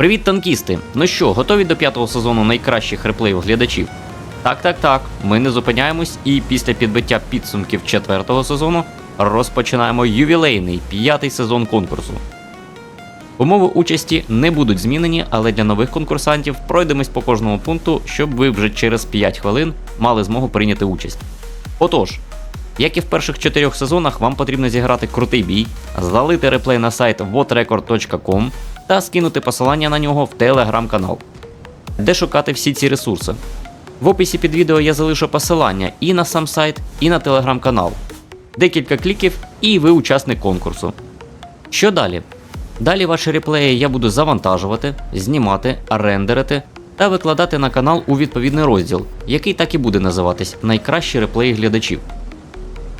Привіт, танкісти! Ну що, готові до п'ятого сезону найкращих реплеїв глядачів? Так, так, так. Ми не зупиняємось і після підбиття підсумків четвертого сезону розпочинаємо ювілейний п'ятий сезон конкурсу. Умови участі не будуть змінені, але для нових конкурсантів пройдемось по кожному пункту, щоб ви вже через 5 хвилин мали змогу прийняти участь. Отож, як і в перших чотирьох сезонах, вам потрібно зіграти крутий бій, залити реплей на сайт whatrecord.com та скинути посилання на нього в телеграм-канал, де шукати всі ці ресурси. В описі під відео я залишу посилання і на сам сайт, і на телеграм-канал. Декілька кліків, і ви учасник конкурсу. Що далі? Далі ваші реплеї я буду завантажувати, знімати, рендерити та викладати на канал у відповідний розділ, який так і буде називатись Найкращі реплеї глядачів.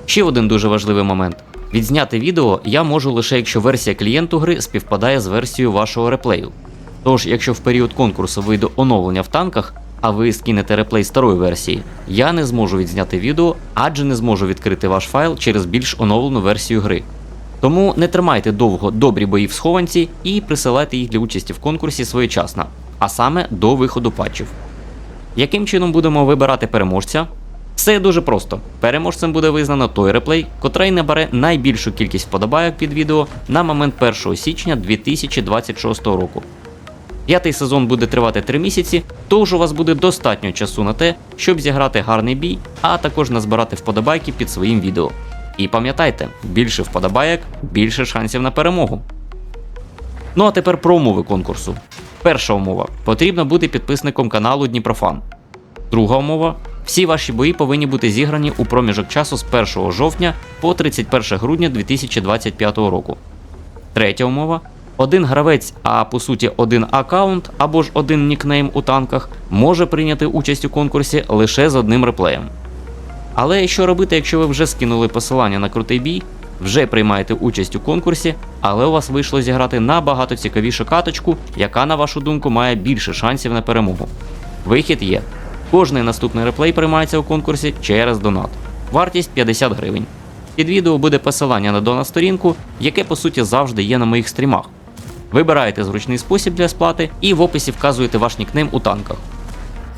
Ще один дуже важливий момент: відзняти відео я можу лише якщо версія клієнту гри співпадає з версією вашого реплею. Тож, якщо в період конкурсу вийде оновлення в танках, а ви скинете реплей старої версії, я не зможу відзняти відео, адже не зможу відкрити ваш файл через більш оновлену версію гри. Тому не тримайте довго добрі бої в схованці і присилайте їх для участі в конкурсі своєчасно, а саме до виходу патчів. Яким чином будемо вибирати переможця? Все дуже просто. Переможцем буде визнано той реплей, котрий набере найбільшу кількість вподобайок під відео на момент 1 січня 2026 року. П'ятий сезон буде тривати 3 місяці, тож у вас буде достатньо часу на те, щоб зіграти гарний бій, а також назбирати вподобайки під своїм відео. І пам'ятайте, більше вподобайок, більше шансів на перемогу. Ну а тепер про умови конкурсу. Перша умова: потрібно бути підписником каналу Дніпрофан. Друга умова: всі ваші бої повинні бути зіграні у проміжок часу з 1 жовтня по 31 грудня 2025 року. Третя умова: один гравець, а по суті один аккаунт або ж один нікнейм у танках може прийняти участь у конкурсі лише з одним реплеєм. Але що робити, якщо ви вже скинули посилання на крутий бій, вже приймаєте участь у конкурсі, але у вас вийшло зіграти набагато цікавішу каточку, яка, на вашу думку, має більше шансів на перемогу. Вихід є. Кожний наступний реплей приймається у конкурсі через донат. Вартість 50 гривень. Під відео буде посилання на донат сторінку, яке по суті завжди є на моїх стрімах. Вибираєте зручний спосіб для сплати і в описі вказуєте ваш нікнейм у танках.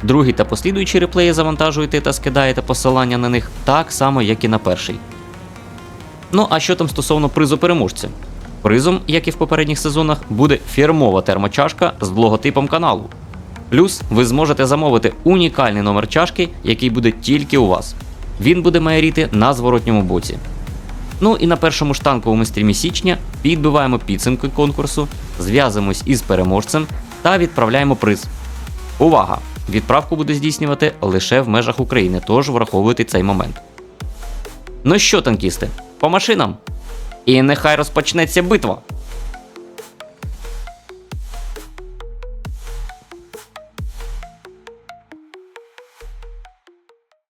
Другий та послідуючі реплеї завантажуєте та скидаєте посилання на них так само, як і на перший. Ну а що там стосовно призу переможця? Призом, як і в попередніх сезонах, буде фірмова термочашка з логотипом каналу. Плюс ви зможете замовити унікальний номер чашки, який буде тільки у вас. Він буде майоріти на зворотньому боці. Ну і на першому штанковому стрімі січня підбиваємо підсумки конкурсу, зв'язуємось із переможцем та відправляємо приз. Увага! Відправку буде здійснювати лише в межах України, тож враховуйте цей момент. Ну що, танкісти, по машинам? І нехай розпочнеться битва!